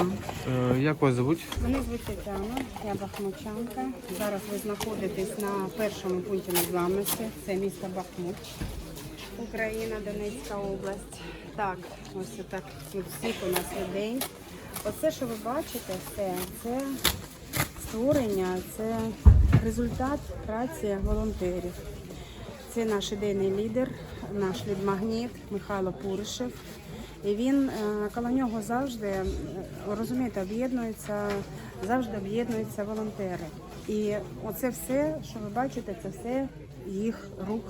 Е, як вас звуть? Мене звуть Тетяна, я бахмучанка. Зараз ви знаходитесь на першому пункті незламності. Це місто Бахмут, Україна, Донецька область. Так, ось так всіх у нас людей. Оце, що ви бачите, все це створення, це результат праці волонтерів. Це наш ідейний лідер, наш лідмагніт Михайло Пуришев. І він е, коло нього завжди е, розумієте, об'єднуються, завжди об'єднуються волонтери. І оце все, що ви бачите, це все їх рук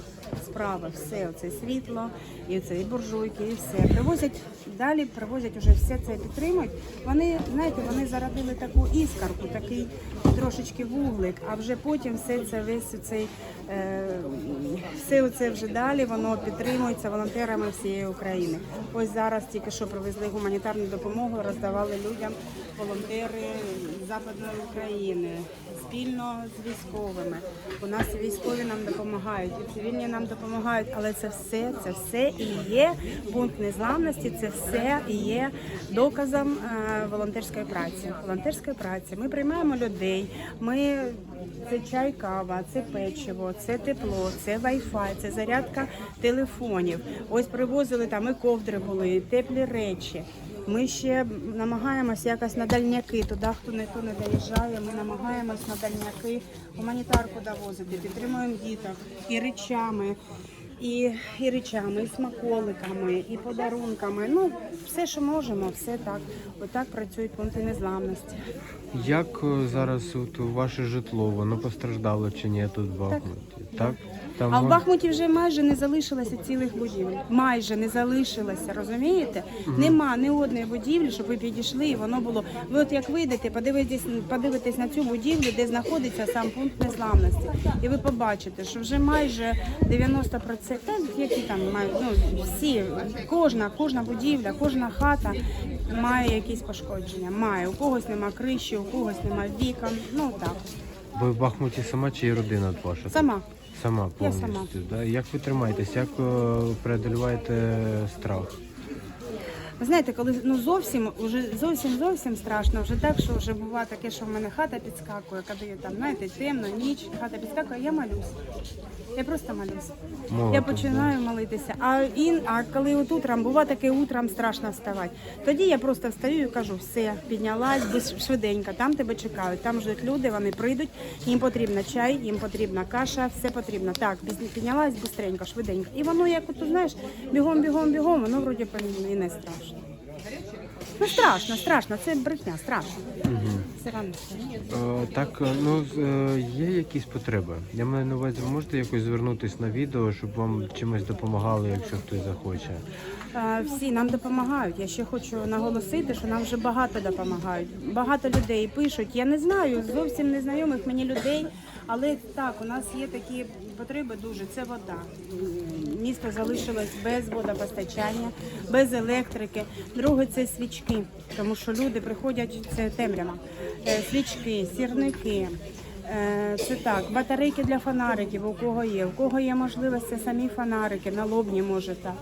справи. Все оце світло, і це і буржуйки, і все. Привозять далі, привозять уже все це підтримують. Вони, знаєте, вони заробили таку іскарку, такий трошечки вуглик, а вже потім все це весь цей е, все це вже далі воно підтримується волонтерами всієї України. Ось зараз тільки що привезли гуманітарну допомогу, роздавали людям волонтери Западної України спільно з військовими. У нас військові нам допомагають, і цивільні нам допомагають, але це все, це все і є пункт незламності. Це все і є доказом е, волонтерської праці. Волонтерської праці. Ми приймаємо людей. Ми це чай, кава, це печиво, це тепло, це вайфай, це зарядка телефонів. Ось привозили там і ковдри були, і теплі речі. Ми ще намагаємося якось на дальняки, туди хто не то не доїжджає. Ми намагаємось на дальняки гуманітарку довозити, підтримуємо діток і речами. І, і речами, і смаколиками, і подарунками. Ну, все, що можемо, все так. Отак працюють пункти незламності. Як е, зараз от, ваше житло, воно постраждало чи ні тут в Бахмуті? Так? Там А в мож- Бахмуті вже майже не залишилося цілих будівель. Майже не залишилося, розумієте? Нема ні одної будівлі, щоб ви підійшли і воно було. Ви от як вийдете, подивитесь, подивитесь на цю будівлю, де знаходиться сам пункт незламності, і ви побачите, що вже майже 90%, та які там мають, ну всі, кожна, кожна будівля, кожна хата має якісь пошкодження. Має у когось нема криші, у когось нема вікон. Ну так Ви в Бахмуті сама чи родина ваша? сама. Сама Я сама. Да? Як ви тримаєтесь? Як е, преодоліваєте страх? Ви знаєте, коли ну зовсім уже зовсім зовсім страшно, вже так, що вже буває таке, що в мене хата підскакує, коли там знаєте, темно, ніч, хата підскакує, я молюсь. Я просто молюсь. Молитесь, я починаю молитися. А ін, а коли от утром буває таке утром страшно вставати. Тоді я просто встаю і кажу, все, піднялась, без швиденько, там тебе чекають, там ждуть люди, вони прийдуть, їм потрібна чай, їм потрібна каша, все потрібно. Так, піднялась бистренько, швиденько. І воно як от, знаєш, бігом, бігом, бігом, воно вроді і не страшно. Ну страшно, страшно, це брехня, страшно. Все одно. Е, так, е, ну з- е, є якісь потреби. Я маю на увазі, ви можете якось звернутися на відео, щоб вам чимось допомагали, якщо хтось захоче. Е, Всі нам допомагають. Я ще хочу наголосити, що нам вже багато допомагають. Багато людей пишуть. Я не знаю зовсім незнайомих мені людей, але так, у нас є такі потреби дуже. Це вода. М, Місто залишилось без водопостачання, без електрики. Друге це свічки, тому що люди приходять, це темрява. Е, Свічки, сірники. Е, Це так, батарейки для фонариків, у кого є, у кого є можливість, це самі фонарики, налобні може так.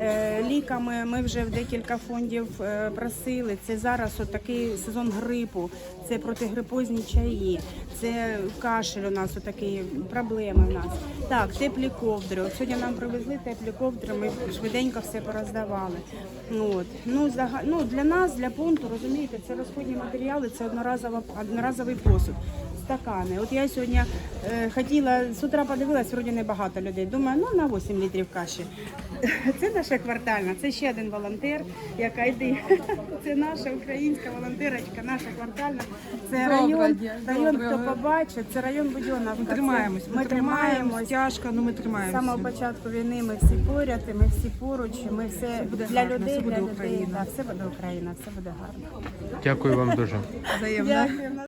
Е, Ліками ми вже в декілька фондів е, просили. Це зараз такий сезон грипу, це протигрипозні чаї, це кашель у нас отакі проблеми у нас. Так, теплі ковдри. От сьогодні нам привезли теплі ковдри, ми швиденько все пороздавали. От. Ну, зага- ну, для нас, для пункту, розумієте, це розходні матеріали, це одноразова, одноразовий посуд. Стакани. От я сьогодні е, хотіла з утра подивилась, вроді небагато людей. Думаю, ну на 8 літрів каші. Це наша квартальна, це ще один волонтер, яка йде. Це наша українська волонтерочка, наша квартальна. Це район, район, хто побачить, це район Будьонова. Ми тримаємось, Ми тримаємось. тяжко, але ми З самого початку війни ми всі поряд, і ми всі поруч, і ми все буде для гарно, людей, все буде для людей. Україна. Так, все буде Україна, все буде гарно. Дякую вам дуже. Взаємно.